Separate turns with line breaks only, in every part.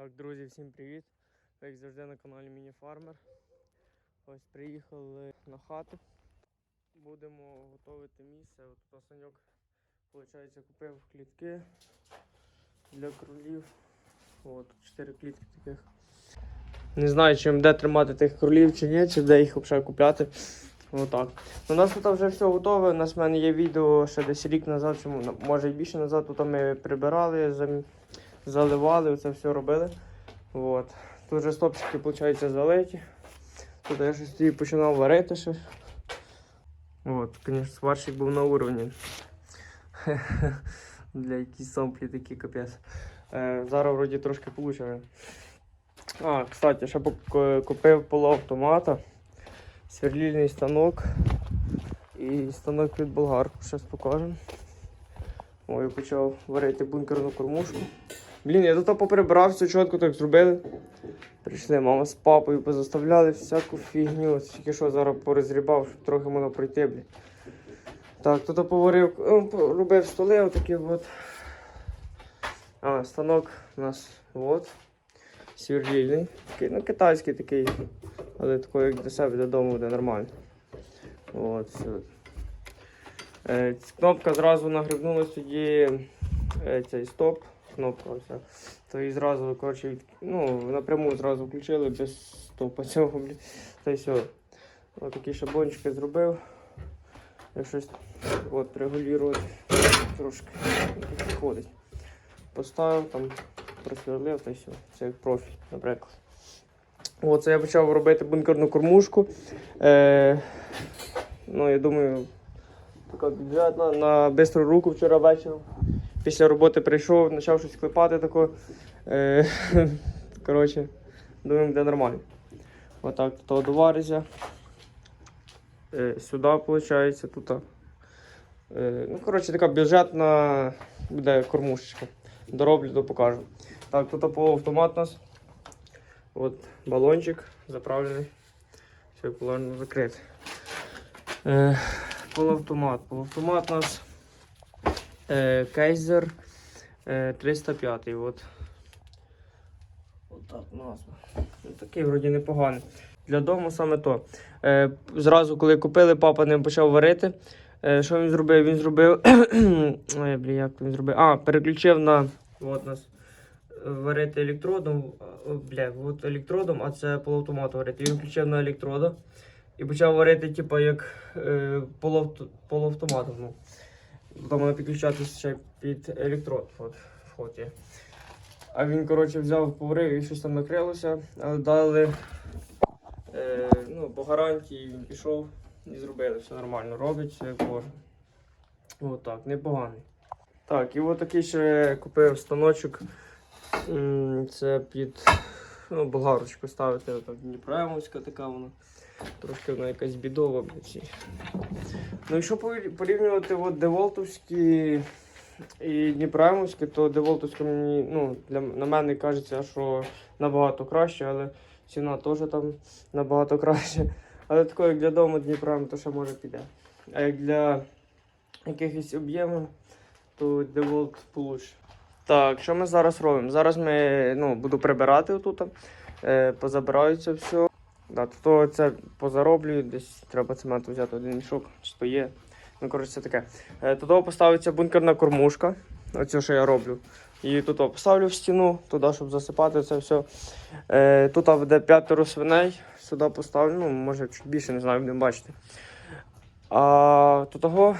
Так, друзі, всім привіт! Як завжди на каналі Міні-Фармер. Ось приїхали на хату. Будемо готувати місце. От тут Саньок, виходить, купив клітки для кролів. От, чотири клітки таких. Не знаю, чи де тримати тих кролів чи ні, чи де їх взагалі купляти. Отак. У нас тут вже все готове. У нас в мене є відео ще десь рік назад, ну, може і більше назад. Тут ми прибирали, заливали, це все робили. От. Тут вже стопчики, виходить, залиті. Тут я щось тоді починав варити ще. От, звісно, сварщик був на уровні. Для якісь самплі такі капець. Е, зараз вроді трошки получаю. А, кстати, ще купив полуавтомата, сверлільний станок і станок від болгарку. Зараз покажемо. Ой, почав варити бункерну кормушку. Блін, я тут поприбрав, все чітко так зробили. Прийшли, мама з папою позаставляли всяку фігню. Тільки що зараз порозрібав, щоб трохи можна пройти, блін. Так, тут поварив, ну, робив столи отакі от. А, станок у нас от. Сверлільний. Такий, ну, китайський такий. Але такий, як для себе додому буде нормально. От, все. Е, кнопка зразу нагрібнулась тоді е, цей стоп. Кнопка оця. То і зразу, коротше, ну, напряму зразу включили без стопа цього, блін. Та й все. Ось такі шаблончики зробив. Я щось от, регулювати трошки підходить. Поставив там, просверлив та й все. Це як профіль, наприклад. Оце я почав робити бункерну кормушку. Е, ну, я думаю, така бюджетна на бистру руку вчора вечором. Після роботи прийшов, почав щось клепати тако. Е, коротше, думаю, буде нормально. Отак тут довариться. Е, сюди, виходить, тут. Е, ну, коротше, така бюджетна буде кормушечка. Дороблю, то покажу. Так, тут полуавтомат у нас. От балончик заправлений. Все, балон закритий. Е, полуавтомат. Полуавтомат у нас Кейзер е, 305. От. Отак назва. Ну, такий вроді непоганий. Для дому саме то. Е, зразу, коли купили, папа ним почав варити. Е, що він зробив? Він зробив. Ой, блін, як він зробив? А, переключив на. От нас. е, Варити електродом. Бля, от електродом, а це полуавтомат варити. Він включив на електрода і почав варити, типу, як е, полуавтоматом. Ну. Потім вона підключатися ще під електрод. От, вход є. А він, коротше, взяв, поварив і щось там накрилося, але дали е, ну, по гарантії він пішов і зробили, все нормально. Робить, все як може. От так, непоганий. Так, і от такий ще купив станочок. Це під ну, болгарочку ставити. Отак, Дніпроемовська така вона. Трошки вона якась бідова, блядь. Ну, якщо порівнювати от деволтовські і Дніпроемовські, то деволтовська мені, ну, для, на мене кажеться, що набагато краще, але ціна теж там набагато краще. Але тако, як для дому Дніпром, то ще може піде. А як для якихось об'ємів, то деволт получше. Так, що ми зараз робимо? Зараз ми ну, буду прибирати отут, е, позабираю це все. Да, то це позароблюю, десь треба цементу взяти один мішок, чи то є. Ну, коротше, це таке. Е, Тут поставиться бункерна кормушка. Оце, що я роблю. І тут поставлю в стіну, туди, щоб засипати це все. Е, тут буде п'ятеро свиней. Сюди поставлю, ну, може чуть більше, не знаю, будемо бачити. А тут того.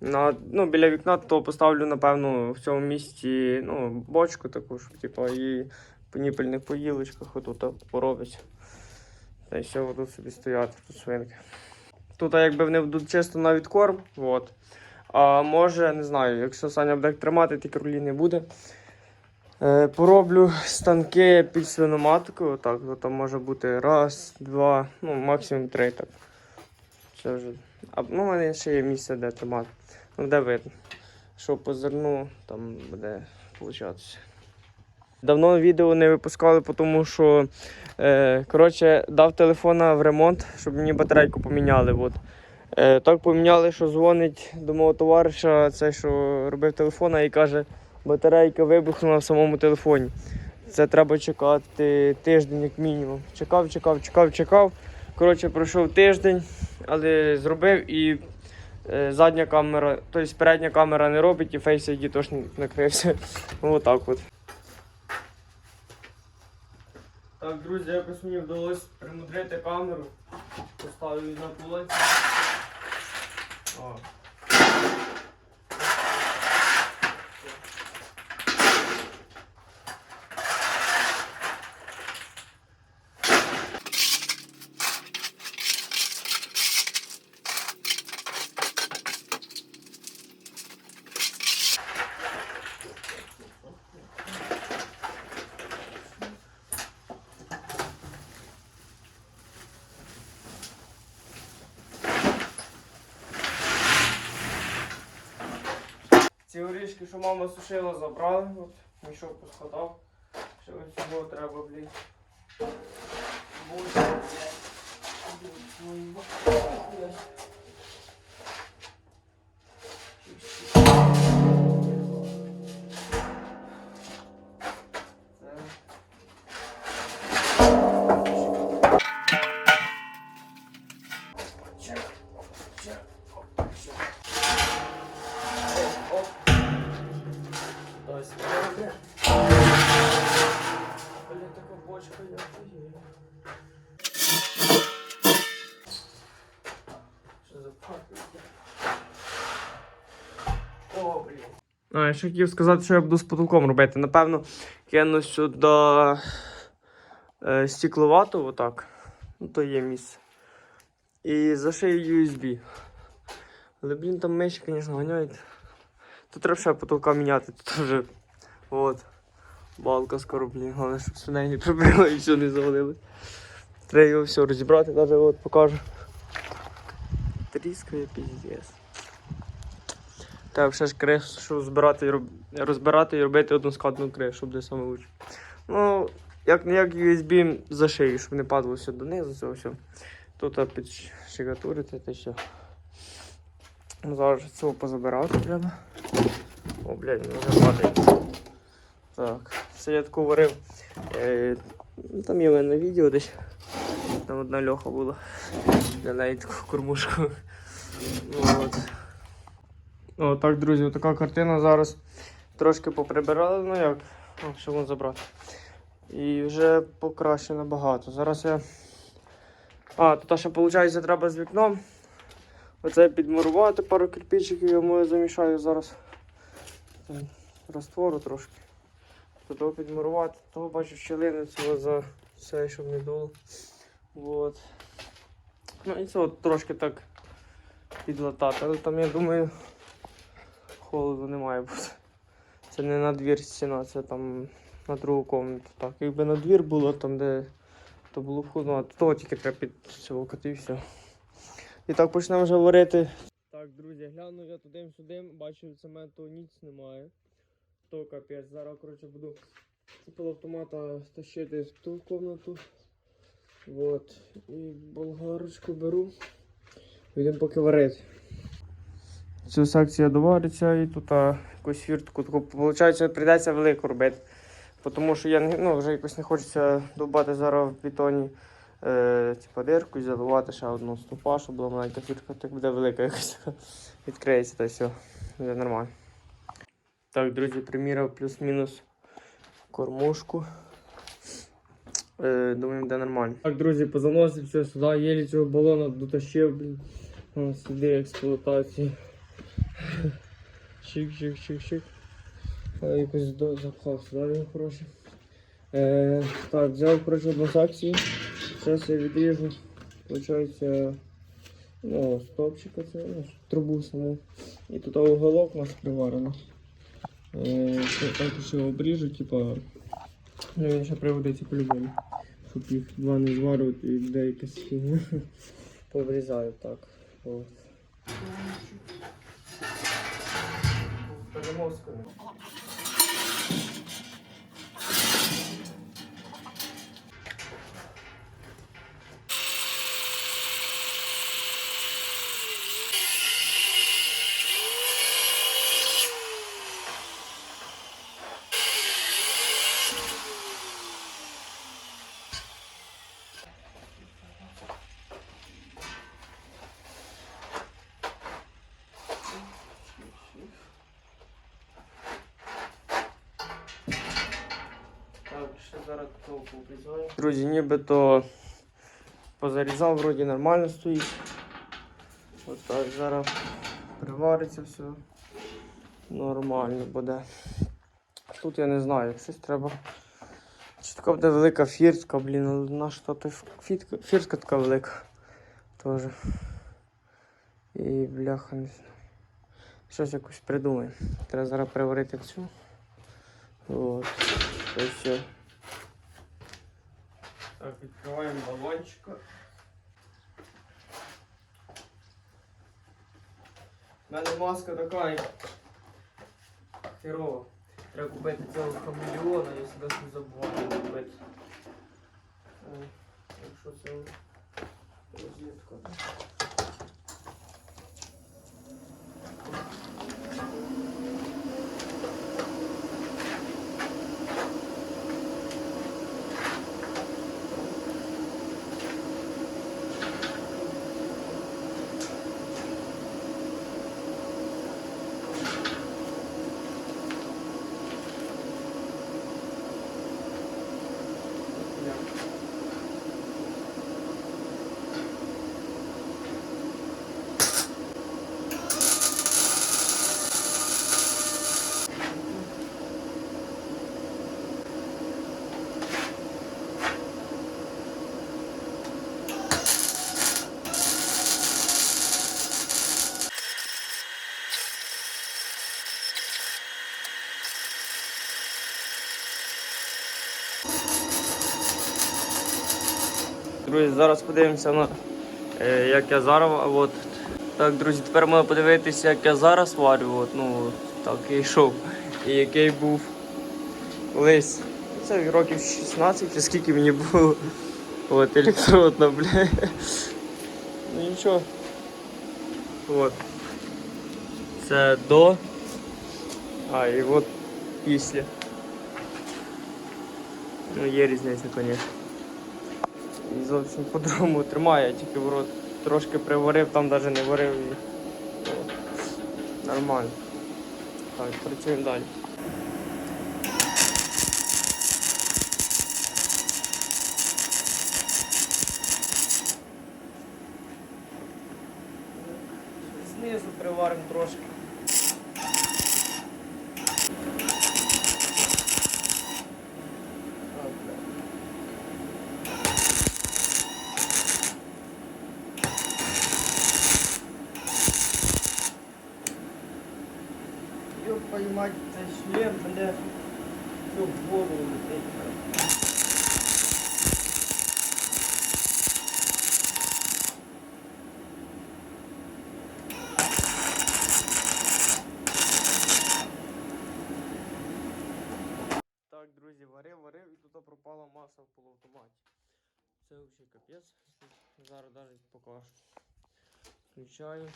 На, ну, біля вікна то поставлю, напевно, в цьому місці ну, бочку таку, щоб типу, і по ніпельних поїлочках отут поробить. Та й все тут собі стояти, тут свинки. Тут якби вони будуть чисто на відкорм. От. А може, не знаю, якщо Саня буде тримати, ті кролі не буде. Е, пороблю станки під свиноматку. Отак, то там може бути раз, два, ну максимум три. Так. Це вже. А ну, у мене ще є місце, де тримати. Ну, де видно. Що по зерну, там буде получатися. Давно відео не випускали, тому що е, коротше, дав телефона в ремонт, щоб мені батарейку поміняли. От. Е, так поміняли, що дзвонить до мого товариша, цей, що робив телефона, і каже, батарейка вибухнула в самому телефоні. Це треба чекати тиждень як мінімум. Чекав, чекав, чекав, чекав. Коротше, пройшов тиждень, але зробив і е, задня камера, тобто передня камера не робить і Face ID теж накрився. Отак от. Так, друзі, якось мені вдалося примудрити камеру. Поставив її на полиці. О. Ці горішки, що мама сушила, забрали. От, мішок поскладав. Ще ось цього треба, блін. Блядь. Ой, блядь. О, блін. Я ще хотів сказати, що я буду з потолком робити. Напевно, кину сюди е, стекловату, отак. Ну, то є місце. І зашию USB. Але, блін, там миші, звісно, ганяють. Тут треба ще потолка міняти, тут вже от. Балка скоро, блін, головне, щоб свиней не прибило і все не завалилось. Треба його все розібрати, навіть от покажу. Тріскає піздець. Треба ще ж кришу збирати і роб... розбирати і робити односкладну кришу, буде саме лучше. Ну, як не як USB зашию, щоб не падало все донизу, цього все. Тут підшигатурити та все. Ну, Зараз цього позабирати треба. О, блядь, вже падає. Так, таку варив. Е, ну, там є в мене відео десь. Там одна льоха була. Для неї таку кормушку. Ну, от. О, друзі, така картина зараз трошки поприбирали, ну як, О, що можна забрати. І вже покраще набагато. Зараз я. А, тут ще виходить треба з вікном. Оце підмурувати пару кирпичиків, я мою замішаю зараз. Там Раствору трошки. Туди підмурувати, того бачу щілини цього за все, щоб не дуло. Вот. Ну і це от трошки так підлатати. Але там я думаю холоду не має бути. Це не на двір стіна, це там на другу комнату. Так, якби на двір було там, де то було б холодно, а того тільки треба під цього і все. І так почнемо вже варити. Так, друзі, глянув я туди-сюди, бачу, цементу ніц немає. То капець. Зараз, коротше, буду з полуавтомата стащити в ту комнату. Вот. І болгарочку беру. Йдемо поки варити. Ця секція довариться і тут а, якусь фіртку. Таку, виходить, прийдеться велику робити. Тому що я ну, вже якось не хочеться довбати зараз в бетоні е, типа дирку і заливати ще одну ступа, щоб була маленька фіртка, так буде велика якась. Відкриється та все. Буде нормально. Так, друзі, приміряв плюс-мінус кормушку. Е, думаю, буде нормально. Так, друзі, позаносив все сюди, єлі цього балона дотащив, блін. Сюди експлуатації. А, Якось до- запхав сюди його хороше. Е, так, взяв коротше одну секцію. Зараз я відріжу. Получається, ну, стопчика це, ну, трубу саму. І тут уголок у нас приварено. Е, також його обріжу, типа, ну він ще приводиться по-любому. Щоб їх два не зварювати і деякі фігня. Поврізаю так. От. Перемозкою. Цього Друзі, нібито позарізав, вроді нормально стоїть. От так зараз привариться все. Нормально буде. Тут я не знаю, щось треба. Чи така буде велика фіртка, блін, наша фіртка, фіртка така велика. Тоже. І бляха не знаю. Щось якось придумаємо. Треба зараз приварити цю. От. Ось все. Так, відкриваємо балончика. Мене маска така як херова. Треба купити цього хамелеона, я не забуваю купити. Е, Якщо це розетка. Друзі, зараз подивимося на е, як я зараз. От. Так, друзі, тепер можна подивитися, як я зараз варю. От, ну, так я йшов. І який був колись. Це років 16, чи скільки мені було. От, електродна, бля. Ну нічого. От. Це до. А, і от після. Ну, є різниця, звісно. І зовсім по-другому тримає, тільки в рот трошки приварив, там навіть не варив і нормально. Так, працюємо далі. Знизу приваримо трошки. Ёб поймать, цей шлем, мене все в голову летить. Так, друзі, варив, варив і пропала маса в полуавтоматі. Це взагалі капець. Зараз навіть покажу. Включаю.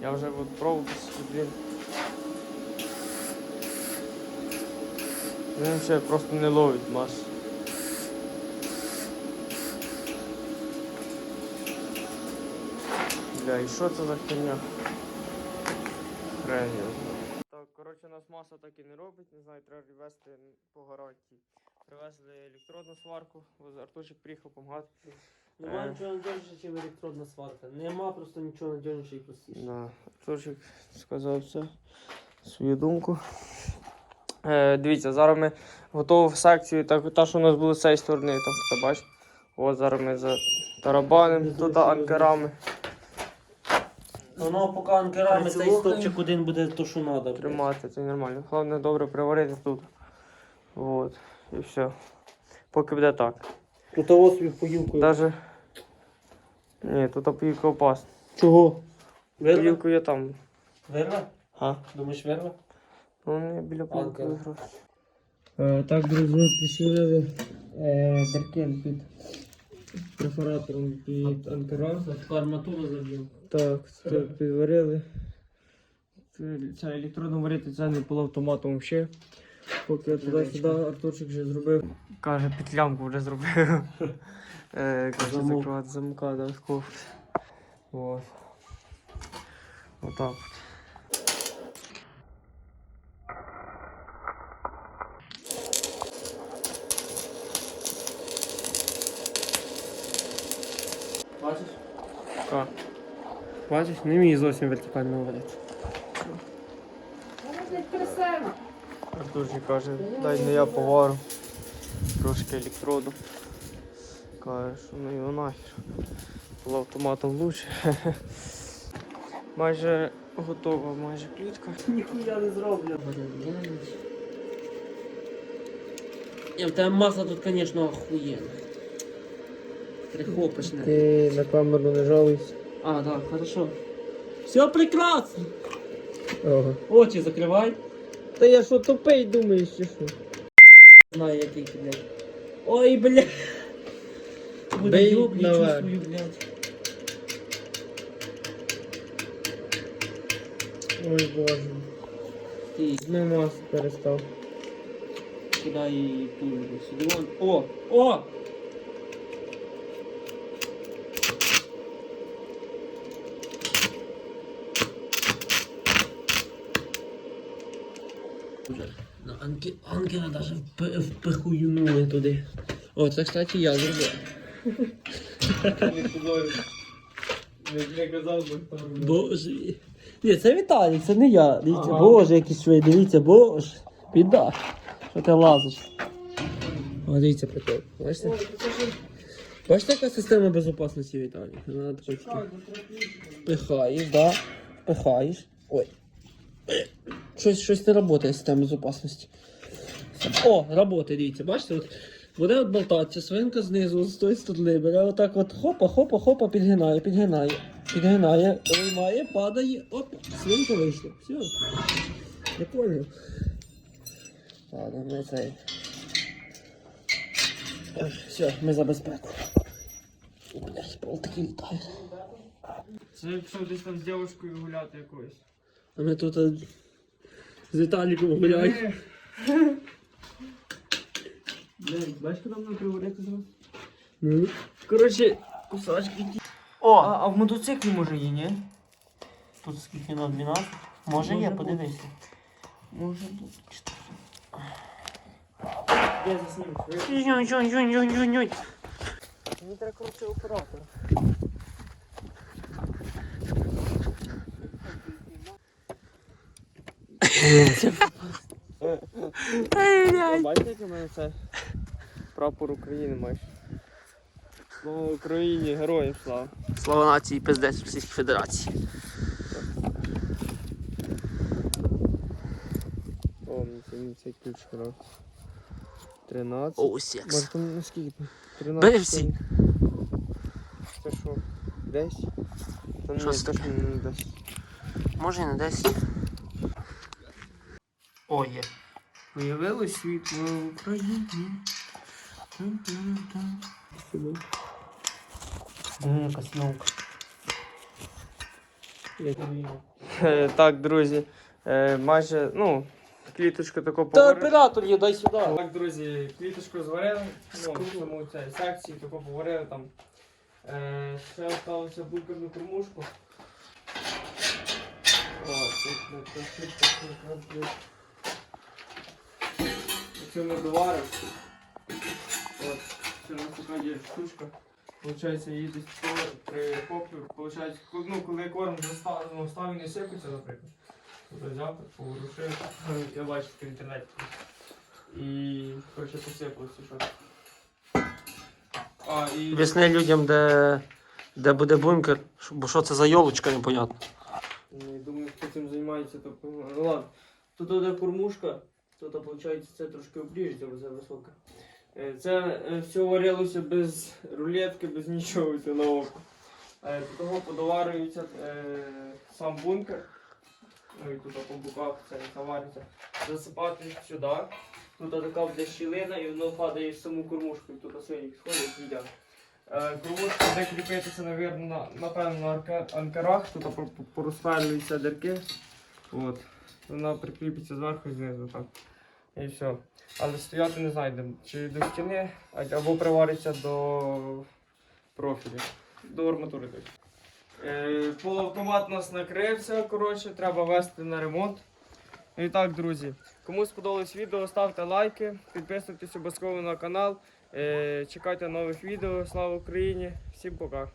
Я вже от пробував, блін. Він ще просто не ловить масу. Бля, і що це за херня? Хрень. його знає. Так, коротше, у нас маса так і не робить, не знаю, треба вести по гарантії. Привезли електродну сварку, ось Артурчик приїхав допомагати.
Нема
Е.
нічого надіжніше, ніж електродна сварка. Нема просто нічого надіжніше і простіше.
Да. Артурчик сказав все, свою думку. Е, дивіться, зараз ми готову секцію, так, та, що у нас було з цієї сторони, там, бачиш. От зараз ми за тарабаним, тут анкерами
Воно поки анкерами цей
Прицілухаємо.
стопчик один буде то, що треба.
тримати, це нормально. Головне добре приварити тут. От. І все. Поки буде так.
Тут ось собі поїлкою.
Даже... Ні, тут опілка опасна.
Чого? Вирве?
Опілку є там.
Вирве?
А?
Думаєш, вирве?
Ну, не біля полки виграв. Е, так, друзі, пришили е, деркель під перфоратором під анкера.
Арматуру заб'ємо.
Так, це підварили. Ця електронна варити це не полуавтоматом ще. Поки я туди-сюди Артурчик вже зробив. Каже, підлямку вже зробив. Е, каже, закривати замка, да, кофт. Ось. Отак. Бачиш?
Так. Бачиш, не вміє зовсім вертикально говорити.
Артурчик каже, дай не я повару. Трошки електроду. Каже, що ну його нахер. Полуавтоматом лучше. майже готова, майже плітка.
Ніхуя не зроблю. Ні, в тебе масло тут, звісно, охуєнне. Прихопочне.
Ти на камеру не жалуйся.
А, так, хорошо. Все прекрасно.
Ага.
Очі закривай.
Та я що тупий думаєш чи що?
Знаю, який ти, блядь. Ой, блядь.
Бей наверх.
чувствую, блядь.
Ой боже.
Ти
Не мас перестав.
куди її тулю сюди. Вон. О! О! Анки, ангела даже впи- впихуюнули туди. О, це, кстати, я зробив.
Не. Казав
Боже. Ні, це Віталій, це не я. Дивіться,
Ага.
боже, який швей, дивіться, боже. Біда. Що ти лазиш? О, дивіться, прикол. Бачите? Бачите, яка система безпечності Віталій? Вона така тільки Пихаєш, да? Пихаєш. Ой. Щось, щось не працює система безпечності. О, працює, дивіться, бачите, от буде от болтатися, свинка знизу з тої сторони, бере отак от хопа, хопа, хопа, підгинає, підгинає, підгинає, виймає, падає, оп, свинка вийшла. Все. Я понял. Ладно, ми цей. Все, ми за безпеку. Блять, болтики літають.
Це якщо десь там з дівчинкою гуляти якоюсь.
А ми тут е, з Віталіком. Блять, бачиш, куди мене приводити зараз? Ну.
Коротше, кусачки.
О!
А, а в мотоциклі може є, ні?
Тут скільки на 12? Може є, подивися.
Може тут.
Я засніму.
Мені треба коротше оператор. Бачите, як у мене це прапор України майже. Слава Україні, героям слава.
Слава нації, пиздець Російської Федерації.
О, мені цей ключ грав. 13.
Оу,
Може там скільки? 13.
Бери всі.
Це що? 10? Та
Що
ні,
це
точно не 10.
Може і не 10. О, є.
Появилось світло в Україні.
Диви, яка зйомка.
Е, Так, друзі, е, майже, ну, кліточку таку
Та
поварили.
оператор є, дай сюди.
Так, друзі, кліточку зварили, ну, в цьому цій секції таку поварили там. Е, ще осталося бункерну кормушку. О, тут не трохи, трохи, трохи. Оцю ми доварив. Це у нас така є штучка. Получається, її десь при поплю, получається, ну, коли корм застав, ну, став не сипеться, наприклад. Тобто взяв, поворушив, я бачив в інтернеті. І, коротше, посипалося що. А, і...
Об'ясни людям, де, де буде бункер, бо що це за йолочка, непонятно.
Ну, я думаю, хто цим займається, то ну ладно. Тут одна кормушка, тут, виходить, це трошки обріжеться, бо це висока. Е, Це е, все варилося без рулетки, без нічого це на око. Е, того подоварюється е, сам бункер. Ну і тут по боках це завариться. Засипати сюди. Тут така буде щілина і воно падає в саму кормушку, і тут свині сходять їдять. Кормушка буде кріпитися, навірно, на, напевно, на анкарах, тут по- по- порозпалюються дірки. От. Вона прикріпиться зверху і знизу так. І все. Але стояти не знайде. Чи до стіни, або привариться до профілю. До арматури. Е, полуавтомат у нас накрився, коротше, треба вести на ремонт. І так, друзі, кому сподобалось відео, ставте лайки, підписуйтесь обов'язково на канал. Е, чекайте нових відео. Слава Україні! Всім пока!